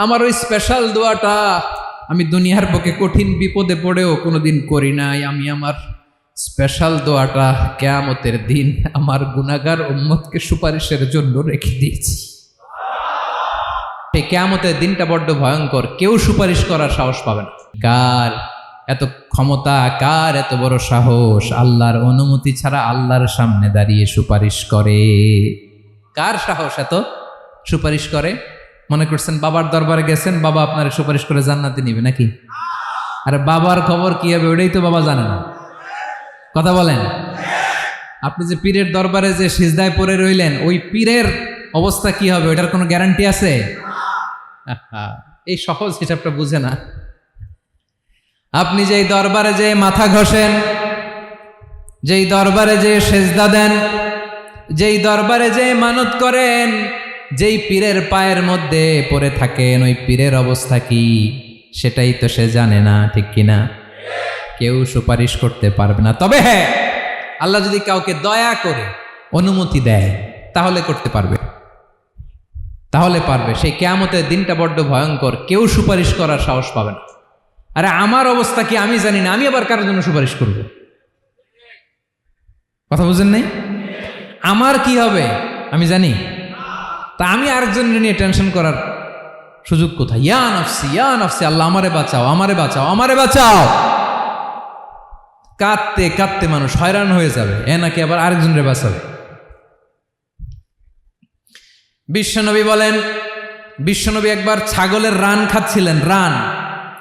আমার ওই স্পেশাল দোয়াটা আমি দুনিয়ার বুকে কঠিন বিপদে পড়েও কোনো দিন করি নাই। আমি আমার স্পেশাল দোয়াটা কেয়ামতের দিন আমার গুনাগার উম্মতকে সুপারিশের জন্য রেখে দিয়েছি। এই কেয়ামতের দিনটা বড্ড ভয়ঙ্কর। কেউ সুপারিশ করার সাহস পাবে না। কার এত ক্ষমতা, কার এত বড় সাহস? আল্লাহর অনুমতি ছাড়া আল্লাহর সামনে দাঁড়িয়ে সুপারিশ করে। কার সাহস এত? সুপারিশ করে? মনে করছেন বাবার দরবারে গেছেন, বাবা আপনার সুপারিশ করে জান্নাতে নিবে নাকি? আরে বাবার খবর কি হবে ওটাই তো বাবা জানে না। কথা বলেন। আপনি যে পীরের দরবারে যে সিজদায় পড়ে রইলেন, ওই পীরের অবস্থা কি হবে? ওটার কোনো গ্যারান্টি আছে? এই সহজ হিসাবটা বুঝে না। আপনি যেই দরবারে যে মাথা ঘষেন, যেই দরবারে যে সেজদা দেন, যেই দরবারে যে মানত করেন যেই পীরের পায়ের মধ্যে পড়ে থাকেন, ওই পীরের অবস্থা কি? সেটাই তো সে জানে না, ঠিক কিনা কেউ সুপারিশ করতে পারবে না। তবে হ্যাঁ আল্লাহ যদি কাউকে দয়া করে অনুমতি দেয়, তাহলে করতে পারবে। তাহলে পারবে। সেই কেয়ামতের দিনটা বড্ড ভয়ঙ্কর। কেউ সুপারিশ করার সাহস পাবে না। আরে আমার অবস্থা কি আমি জানি না, আমি আবার কারোর জন্য সুপারিশ করব? কথা বুঝেন নাই? আমার কি হবে? আমি জানি। তা আমি আরেকজনের নিয়ে টেনশন করার সুযোগ কোথায়? ইয়া নফসি ইয়া নফসি, আল্লাহ আমারে বাঁচাও আমারে বাঁচাও আমারে বাঁচাও। কাঁদতে কাঁদতে মানুষ হয়রান হয়ে যাবে। এ নাকি আবার আরেকজনের বাঁচাবে? বিশ্বনবী বলেন, বিশ্বনবী একবার ছাগলের রান খাচ্ছিলেন, রান।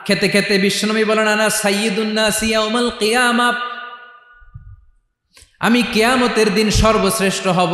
খেতে খেতে বিশ্বনবী বলেন, আনা সাইয়দুন্নাসিয়াউমাল কিয়ামা। আমি কেয়ামতের দিন সর্বশ্রেষ্ঠ হব।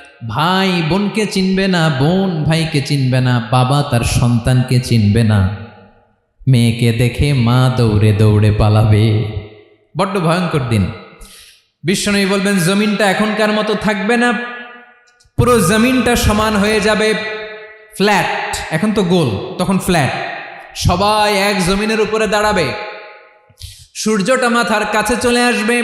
ভাই বোনকে চিনবে না, বোন ভাইকে চিনবে না, বাবা তার সন্তানকে চিনবে না। মেয়েকে দেখে মা দৌড়ে দৌড়ে পালাবে। বড্ড ভয়ঙ্কর দিন। বিশ্বনবী বলবেন, জমিনটা এখনকার মতো থাকবে না। পুরো জমিনটা সমান হয়ে যাবে। ফ্ল্যাট। এখন তো গোল, তখন ফ্ল্যাট। সবাই এক জমিনের উপরে দাঁড়াবে। সূর্যটা মাথার কাছে চলে আসবে।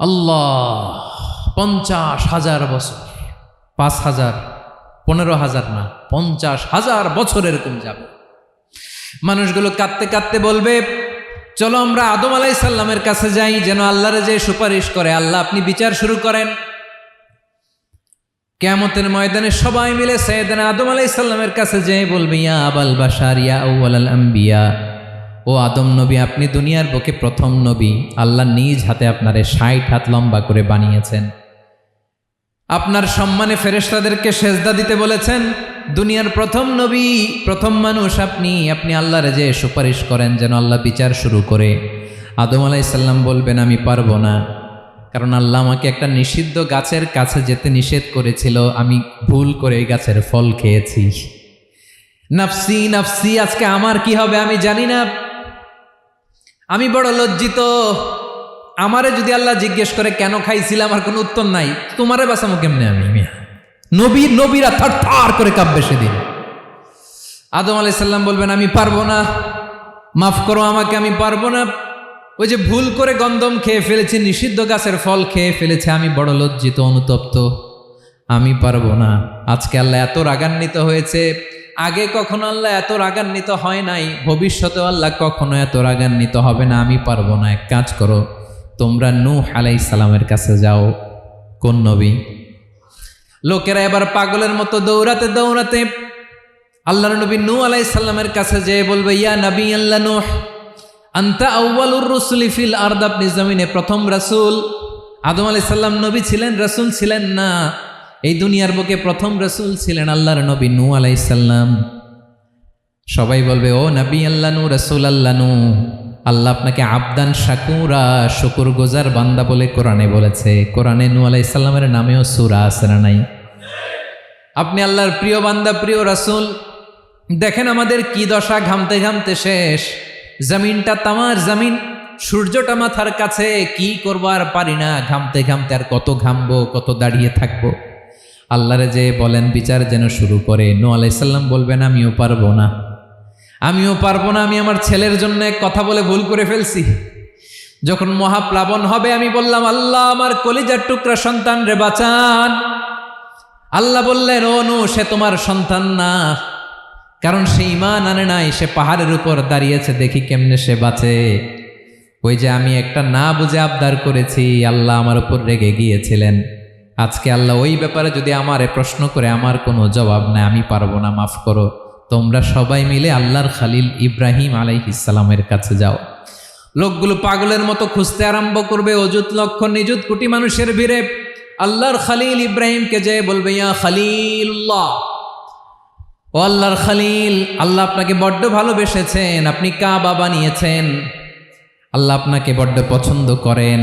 আল্লাহ, পঞ্চাশ হাজার বছর। পাঁচ হাজার, পনেরো হাজার না, পঞ্চাশ হাজার বছর এরকম যাবে। মানুষগুলো কাঁদতে কাঁদতে বলবে, চলো আমরা আদম আলাই সাল্লামের কাছে যাই, যেন আল্লাহরে যে সুপারিশ করে, আল্লাহ আপনি বিচার শুরু করেন। কেমতের ময়দানে সবাই মিলে সৈয়দানা আদম আলাই সাল্লামের কাছে যেয়ে বলবে, ইয়া আবাল বাসার ইয়া আউ্বাল আম্বিয়া। ও আদম নবী, আপনি দুনিয়ার বুকে প্রথম নবী। আল্লাহ নিজ হাতে আপনারে ষাট হাত লম্বা করে বানিয়েছেন। আপনার সম্মানে ফেরেশতাদেরকে সেজদা দিতে বলেছেন, দুনিয়ার প্রথম নবী, প্রথম মানুষ আপনি আপনি আল্লাহর যে সুপারিশ করেন যেন আল্লাহ বিচার শুরু করে। আদম আলাইসাল্লাম বলবেন, আমি পারব না। কারণ আল্লাহ আমাকে একটা নিষিদ্ধ গাছের কাছে যেতে নিষেধ করেছিল, আমি ভুল করে এই গাছের ফল খেয়েছি। নাফসি নাফসি, আজকে আমার কি হবে আমি জানি না। আমি বড় লজ্জিত। আমারে যদি আল্লাহ জিজ্ঞেস করে, কেন খাইছিলাম আমার কোনো উত্তর নাই। তোমারে বাঁচামো কেমনে আমি, মিয়া? নবী, নবীরা থার থার করে কাঁপবে সেদিন। আদম আলাই সাল্লাম বলবেন, আমি পারব না। মাফ করো আমাকে, আমি পারব না। ওই যে ভুল করে গন্ধম খেয়ে ফেলেছি, নিষিদ্ধ গাছের ফল খেয়ে ফেলেছে, আমি বড় লজ্জিত, অনুতপ্ত। আমি পারব না। আজকে আল্লাহ এত রাগান্বিত হয়েছে আগে কখনো আল্লাহ এত রাগান্বিত হয় নাই, ভবিষ্যতেও আল্লাহ কখনো এত রাগান্বিত হবে না, আমি পারব না। এক কাজ করো, তোমরা নূহ আলাইহিস সালামের কাছে যাও, কোন নবী? লোকেরা এবার পাগলের মতো দৌড়াতে দৌড়াতে আল্লাহর নবী নূ আলাই সাল্লামের কাছে যেয়ে বলবে, ইয়া নবী আল্লাহ নূহ, আন্তা আউ্বালুর রসুল ফিল আর্দ, আপনি জমিনে প্রথম রাসূল। আদম আলাই সাল্লাম নবী ছিলেন, রাসূল ছিলেন না। এই দুনিয়ার বুকে প্রথম রাসূল ছিলেন আল্লাহর নবী নু আলাই সাল্লাম সবাই বলবে, ও নবী আল্লাহ নু রসুল আল্লাহ নু আল্লাহ আপনাকে আবদান, শাকুরা শুকুর গোজার বান্দা বলে কোরআনে বলেছে। কোরআনে নু আলাইসাল্লামের নামেও সুরা না নাই? আপনি আল্লাহর প্রিয় বান্দা, প্রিয় রাসূল, দেখেন আমাদের কি দশা ঘামতে ঘামতে শেষ। জমিনটা তামার জমিন, সূর্যটা মাথার কাছে, কি করব আর পারি না, ঘামতে ঘামতে আর কত ঘামবো, কত দাঁড়িয়ে থাকব। আল্লাহরে যে বলেন, বিচার যেন শুরু করে। নো আলাইসাল্লাম বলবেন, আমিও পারব না। আমিও পারব না, আমি আমার ছেলের জন্য এক কথা বলে ভুল করে ফেলছি। যখন মহাপ্লাবন হবে, আমি বললাম, আল্লাহ, আমার কলিজার টুকরা সন্তান রে বাঁচান। আল্লাহ বললেন, ও নু সে তোমার সন্তান না। কারণ সে ইমান আনে নাই, সে পাহাড়ের উপর দাঁড়িয়েছে, দেখি কেমনে সে বাঁচে। ওই যে আমি একটা না বুঝে আবদার করেছি, আল্লাহ আমার উপর রেগে গিয়েছিলেন। আজকে আল্লাহ ওই ব্যাপারে যদি আমারে প্রশ্ন করে, আমার কোনো জবাব নাই, আমি পারব না, মাফ করো। তোমরা সবাই মিলে আল্লাহর খালিল ইব্রাহিম আলাইহিসালামের কাছে যাও। লোকগুলো পাগলের মতো খুঁজতে আরম্ভ করবে, অযুত লক্ষ নিযুত কোটি মানুষের ভিড়ে। আল্লাহর খালিল ইব্রাহিমকে যে বলবে, ইয়া খালিল্লাহ। ও আল্লাহর খালিল, আল্লাহ আপনাকে বড্ড ভালোবেসেছেন, আপনি কাবা বানিয়েছেন। আল্লাহ আপনাকে বড্ড পছন্দ করেন।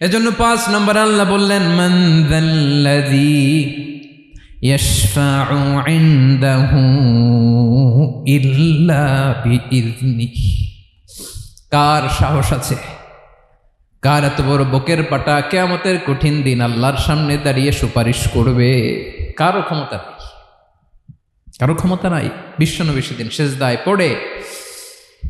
এজন্য পাঁচ নম্বর আল্লাহ বললেন মন্দাল্লাযী يشفع عنده إلا بإذنه কার সাহস আছে কার এত বড় বকের পাটা কেয়ামতের কঠিন দিন আল্লাহর সামনে দাঁড়িয়ে সুপারিশ করবে কারো ক্ষমতা নেই কারো ক্ষমতা নাই বিশ্বনবী সেদিন শেষদায় পড়ে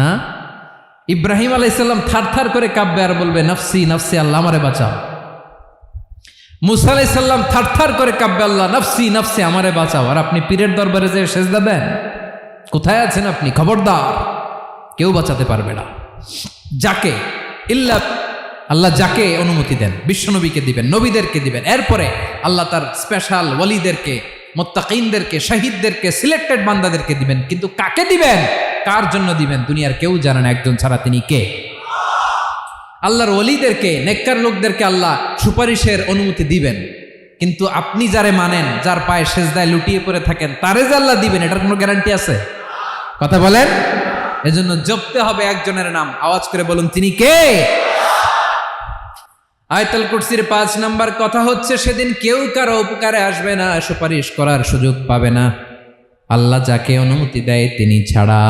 হ্যাঁ? ইব্রাহিম আলাইসাল্লাম থার থার করে কাব্যে আর বলবে, নফসি নফসি, আল্লাহ আমারে বাঁচাও। মুসা আলাইসাল্লাম থার থার করে কাব্যে আল্লাহ, নফসি নফসি, আমারে বাঁচাও। আর আপনি পীরের দরবারে যে সেজদা দেন। কোথায় আছেন আপনি? খবরদার। কেউ বাঁচাতে পারবে না। যাকে? ইল্লা আল্লাহ যাকে অনুমতি দেন, বিশ্বনবীকে দিবেন, নবীদেরকে দিবেন। এরপরে আল্লাহ তার স্পেশাল ওয়ালিদেরকে মোত্তাকিনদেরকে, শহীদদেরকে, সিলেক্টেড বান্দাদেরকে দিবেন। কিন্তু কাকে দিবেন? কার জন্য দিবেন? দুনিয়ার কেউ জানে না, একজন ছাড়া তিনি কে? আল্লাহর ওলিদেরকে, নেককার লোকদেরকে আল্লাহ সুপারিশের অনুমতি দিবেন। কিন্তু আপনি যারে মানেন, যার পায়ে সেজদায় লুটিয়ে পড়ে থাকেন, তারে যে আল্লাহ দিবেন, এটার কোনো গ্যারান্টি আছে? কথা বলেন? এজন্য জপতে হবে একজনের নাম। আওয়াজ করে বলুন, তিনি কে? আয়তাল কুরসির পাঁচ নাম্বার কথা হচ্ছে, সেদিন কেউ কারও উপকারে আসবে না, সুপারিশ করার সুযোগ পাবে না। আল্লাহ যাকে অনুমতি দেয়, তিনি ছাড়া।